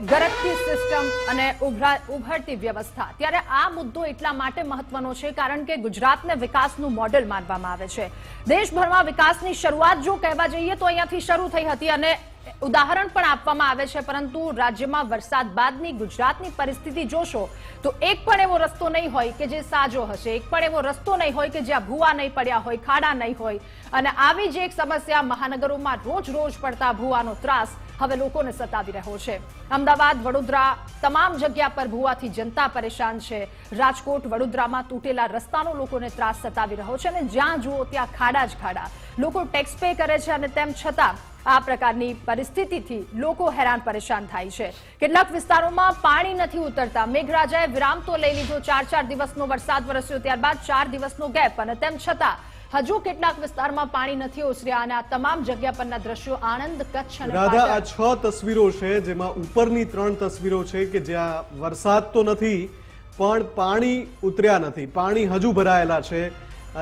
ગરજતી system અને ઉભરા- ઉભરતી વ્યવસ્થા. ત્યારે આ મુદ્દો એટલા માટે મહત્વનો છે કારણ કે ગુજરાતને વિકાસનું મોડેલ માનવામાં આવે છે. દેશભરમાં વિકાસની શરૂઆત જો કહેવા જઈએ તો અહીંયાથી શરૂ થઈ હતી અને ઉદાહરણ પણ આપવામાં આવે છે, પરંતુ રાજ્યમાં વરસાદ બાદની ગુજરાતની પરિસ્થિતિ જોશો તો એક પણ એવો રસ્તો નહીં હોય કે જે સાજો હશે. એક પણ એવો રસ્તો નહીં હોય કે જ્યાં ભૂવા નહીં પડ્યા હોય, ખાડા નહીં હોય. અને આવી જ એક સમસ્યા મહાનગરોમાં રોજ રોજ પડતા ભૂવાનો ત્રાસ હવે લોકોને સતાવી રહ્યો છે. અમદાવાદ, વડોદરા તમામ જગ્યા પર ભૂવાથી જનતા પરેશાન છે. રાજકોટ, વડોદરામાં તૂટેલા રસ્તાનો લોકોને ત્રાસ સતાવી રહ્યો છે અને જ્યાં જુઓ ત્યાં ખાડા જ ખાડા. લોકો ટેક્સ પે કરે છે અને તેમ છતાં આ પ્રકારની પરિસ્થિતિથી લોકો હેરાન પરેશાન થાય છે. કેટલાક વિસ્તારોમાં પાણી નથી ઉતરતા. મેઘરાજાએ વિરામ તો લઈ લીધો. ચાર ચાર દિવસનો વરસાદ વરસ્યો. ત્યારબાદ ચાર દિવસનો ગેપ અને તેમ છતાં હજુ કેટલાક વિસ્તારમાં પાણી નથી ઓસર્યા અને આ તમામ જગ્યા પરના દ્રશ્યો આણંદ કચ્છ અને રાધા આ છ તસવીરો છે જેમાં ઉપરની ત્રણ તસવીરો છે કે જ્યાં વરસાદ તો નથી પણ પાણી ઉતર્યા નથી. પાણી હજુ ભરાયેલા છે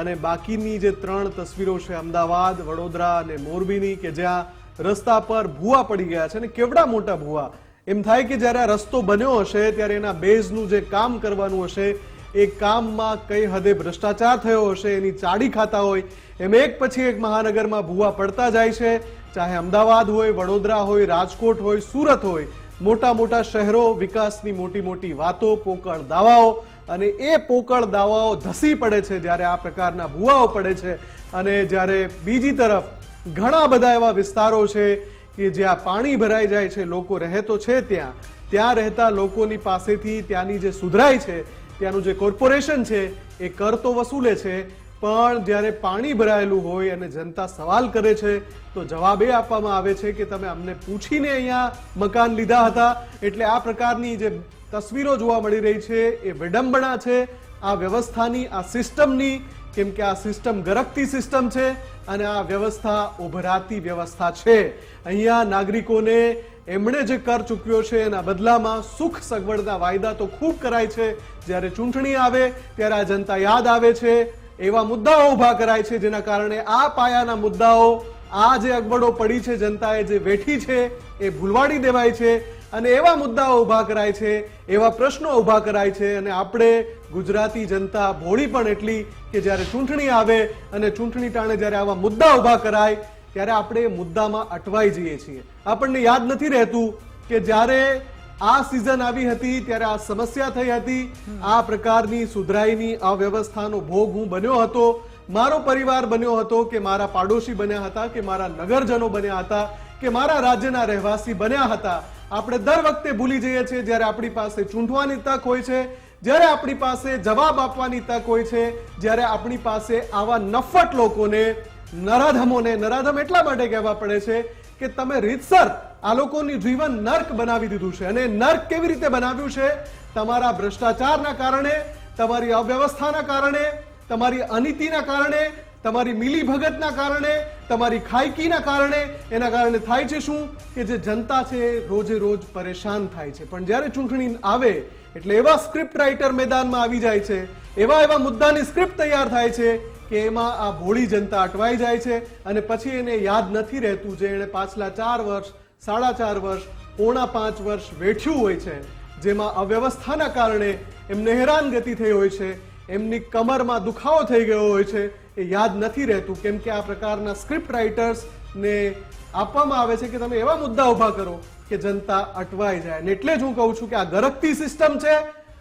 અને બાકીની જે ત્રણ તસવીરો છે અમદાવાદ વડોદરા અને મોરબીની કે જ્યાં રસ્તા પર ભૂવા પડી ગયા છે અને કેવડા મોટા ભૂવા. એમ થાય કે જ્યારે આ રસ્તો બન્યો હશે ત્યારે એના બેઝનું જે કામ કરવાનું હશે એ કામમાં કઈ હદે ભ્રષ્ટાચાર થયો હશે, એની ચાડી ખાતા હોય, એમ એક પછી એક મહાનગરમાં ભૂવા પડતા જાય છે. ચાહે અમદાવાદ હોય, વડોદરા હોય, રાજકોટ હોય, સુરત હોય, મોટા મોટા શહેરો વિકાસની મોટી મોટી વાતો, પોકળ દાવાઓ, અને એ પોકળ દાવાઓ ધસી પડે છે જ્યારે આ પ્રકારના ભૂવાઓ પડે છે. અને જ્યારે બીજી તરફ ઘણા બધા એવા વિસ્તારો છે કે જ્યાં પાણી ભરાઈ જાય છે, લોકો રહે તો છે ત્યાં. ત્યાં રહેતા લોકોની પાસેથી ત્યાંની જે સુધરાઈ છે ત્યાંનું જે કોર્પોરેશન છે, એ કર તો વસૂલે છે, પણ જ્યારે પાણી ભરાયેલું હોય અને જનતા સવાલ કરે છે, તો જવાબ એ આપવામાં આવે છે કે તમે અમને પૂછીને અહીંયા મકાન લીધા હતા. એટલે આ પ્રકારની જે તસવીરો જોવા મળી રહી છે, એ વિડંબણા છે. આ વ્યવસ્થાની, આ સિસ્ટમની, કેમ કે આ સિસ્ટમ ગરકતી સિસ્ટમ છે અને આ વ્યવસ્થા ઉભરાતી વ્યવસ્થા છે. અહીંયા નાગરિકોને એમણે જે કર ચૂકવ્યો છે એના બદલામાં સુખ સગવડના વાયદા તો ખૂબ કરાય છે. જ્યારે ચૂંટણી આવે, ત્યારે આ જનતા યાદ આવે છે. એવા મુદ્દાઓ ઊભા કરાય છે જેના કારણે આ પાયાના મુદ્દાઓ, આ જે અગવડો પડી છે જનતાએ જે વેઠી છે, એ ભૂલવાડી દેવાય છે. અને એવા મુદ્દાઓ ઊભા કરાય છે, એવા પ્રશ્નો ઊભા કરાય છે. અને આપણે ગુજરાતી જનતા ભોળી પણ એટલી કે જ્યારે ચૂંટણી આવે અને ચૂંટણી ટાણે જ્યારે આવા મુદ્દા ઊભા કરાય ત્યારે આપણે મુદ્દામાં અટવાઈ જઈએ છીએ. આપણને યાદ નથી રહેતું કે જ્યારે આ સિઝન આવી હતી ત્યારે આ સમસ્યા થઈ હતી. આ પ્રકારની સુધરાઈની અવ્યવસ્થાનો ભોગ હું બન્યો હતો. મારો પરિવાર બન્યો હતો કે મારા પાડોશી બન્યા હતા કે મારા નગરજનો બન્યા હતા કે મારા રાજ્યના રહેવાસી બન્યા હતા. આપણે દર વખતે ભૂલી જઈએ છીએ જ્યારે આપણી પાસે ચૂંટવાની તક હોય છે જ્યારે આપણી પાસે જવાબ આપવાની તક હોય છે જ્યારે આપણી પાસે આવા નફટ લોકોને નરાધમોને નરાધમ એટલા માટે કહેવા પડે છે કે તમે રીતસર આ લોકોની જીવન નર્ક બનાવી દીધું છે. અને નર્ક કેવી રીતે બનાવ્યું છે? તમારા ભ્રષ્ટાચારના કારણે, તમારી અવ્યવસ્થાના કારણે, તમારી અનીતિના કારણે, તમારી મિલીભગતના કારણે, તમારી ખાયકીના કારણે. એના કારણે થાય છે શું? કે જે જનતા છે રોજે રોજ પરેશાન થાય છે. પણ જ્યારે ચૂંટણી આવે, એટલે એવા સ્ક્રિપ્ટ રાઇટર મેદાનમાં આવી જાય છે, એવા એવા મુદ્દાની સ્ક્રિપ્ટ તૈયાર થાય છે કે એમાં આ ભોળી જનતા અટવાઈ જાય છે અને પછી એને યાદ નથી રહેતું જે એણે પાછલા ચાર વર્ષ, સાડા ચાર વર્ષ, પોણા પાંચ વર્ષ વેઠ્યું હોય છે. જેમાં અવ્યવસ્થાના કારણે એમને હેરાનગતિ થઈ હોય છે, એમની કમરમાં દુખાવો થઈ ગયો હોય છે, એ યાદ નથી રહેતું. કેમ કે આ પ્રકારના સ્ક્રિપ્ટ રાઇટર્સને આપવામાં આવે છે કે તમે એવા મુદ્દા ઊભા કરો કે જનતા અટવાઈ જાય. અને એટલે જ હું કહું છું કે આ ગરકતી સિસ્ટમ છે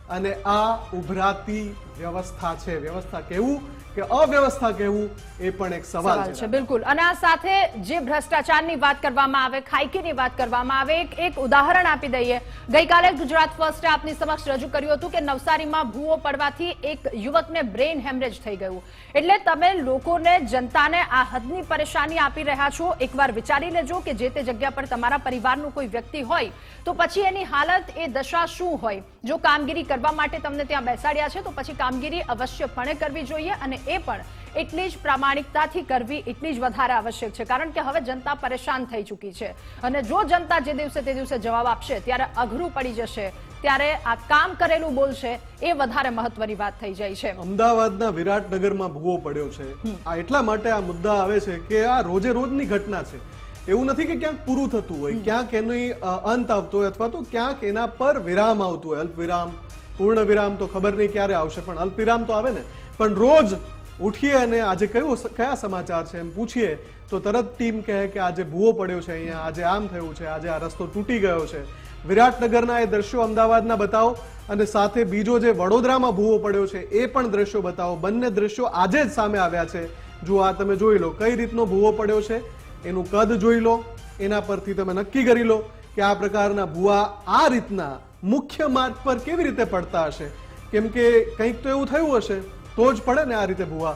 અને આ ઉભરાતી વ્યવસ્થા છે. વ્યવસ્થા કેવું? કે અવ્યવસ્થા કહેવું એ પણ એક સવાલ છે. છે બિલકુલ. અને આ સાથે જે ભ્રષ્ટાચારની વાત કરવામાં આવે ખાઈકીની વાત કરવામાં આવે એક એક ઉદાહરણ આપી દઈએ. ગઈકાલે ગુજરાત ફર્સ્ટે આપની સમક્ષ રજૂ કર્યું હતું કે નવસારીમાં ભૂવો પડવાથી એક યુવકને બ્રેઇન હેમરેજ થઈ ગયું. એટલે તમે લોકોને જનતાને આ હદની પરેશાની આપી રહ્યા છો. એકવાર વિચારી લેજો કે જે તે જગ્યા પર તમારા પરિવારનું કોઈ વ્યક્તિ હોય તો પછી એની હાલત એ દશા શું હોય? જો કામગીરી કરવા માટે તમને ત્યાં બેસાડ્યા છે તો પછી કામગીરી અવશ્યપણે કરવી જોઈએ અને એ પણ એટલી જ પ્રામાણિકતાથી કરવી એટલી જ વધારે આવશ્યક છે. કારણ કે હવે જનતા પરેશાન થઈ ચૂકી છે. અને જો જનતા જે દિવસે તે દિવસે જવાબ આપશે ત્યારે અઘરું પડી જશે ત્યારે આ કામ કરેલું બોલશે એ વધારે મહત્વની વાત થઈ જાય છે. અમદાવાદના વિરાટનગરમાં ભૂવો પડ્યો છે. આ એટલા માટે આ મુદ્દા આવે છે કે આ રોજે રોજની ઘટના છે. એવું નથી કે ક્યાંક પૂરું થતું હોય ક્યાંક એની અંત આવતો હોય અથવા તો ક્યાંક એના પર વિરામ આવતું હોય. અલ્પ વિરામ પૂર્ણ વિરામ તો ખબર નહીં ક્યારે આવશે પણ અલ્પ વિરામ તો આવે ને. પણ રોજ ઉઠીએ અને આજે કયું કયા સમાચાર છે એમ પૂછીએ, તો તરત ટીમ કહે કે આજે ભૂવો પડ્યો છે અહીંયા, આજે આમ થયું છે, આજે આ રસ્તો તૂટી ગયો છે. વિરાટનગરના એ દ્રશ્યો અમદાવાદના બતાવો, અને સાથે બીજો જે વડોદરામાં ભૂવો પડ્યો છે એ પણ દ્રશ્યો બતાવો. બંને દ્રશ્યો આજે જ સામે આવ્યા છે. જો આ તમે જોઈ લો, કઈ રીતનો ભૂવો પડ્યો છે? એનું કદ જોઈ લો, એના પરથી તમે નક્કી કરી લો કે આ પ્રકારના ભૂવા આ રીતના મુખ્ય માર્ગ પર કેવી રીતે પડતા હશે. કેમ કે કંઈક તો એવું થયું હશે. તો જ પડે ને આ રીતે ભૂવા.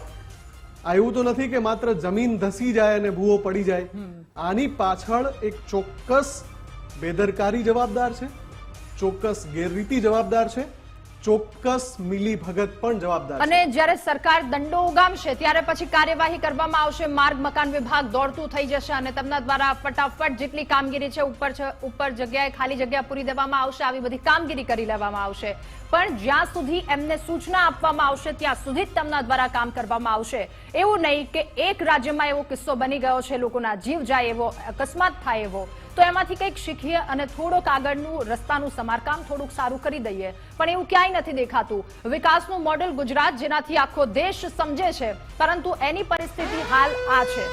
આ એવું તો નથી કે માત્ર જમીન ધસી જાય અને ભૂવો પડી જાય. આની પાછળ એક ચોક્કસ બેદરકારી જવાબદાર છે ચોક્કસ ગેરરીતિ જવાબદાર છે ચોક્કસ મિલી ભગત પણ જવાબદાર અને જ્યારે સરકાર દંડો ઉગામશે, ત્યારે પછી કાર્યવાહી કરવામાં આવશે. માર્ગ, મકાન વિભાગ દોડતું થઈ જશે અને તેમના દ્વારા ફટાફટ જેટલી કામગીરી છે, ઉપર ઉપર જગ્યાએ ખાલી જગ્યા પૂરી દેવામાં આવશે, આવી બધી કામગીરી કરી લેવામાં આવશે. પણ જ્યાં સુધી એમને સૂચના આપવામાં આવશે, ત્યાં સુધી જ તેમના દ્વારા કામ કરવામાં આવશે. એવું નહીં કે એક રાજ્યમાં એવો કિસ્સો બની ગયો છે, લોકોના જીવ જાય એવો, અકસ્માત થાય એવો. તો એમાંથી કંઈક શીખીએ અને થોડોક આગળનું રસ્તાનું સમારકામ થોડુંક સારું કરી દઈએ. પણ એવું ક્યાંય નથી દેખાતું. વિકાસનું મોડેલ ગુજરાત જેનાથી આખો દેશ સમજે છે, પરંતુ એની પરિસ્થિતિ હાલ આ છે.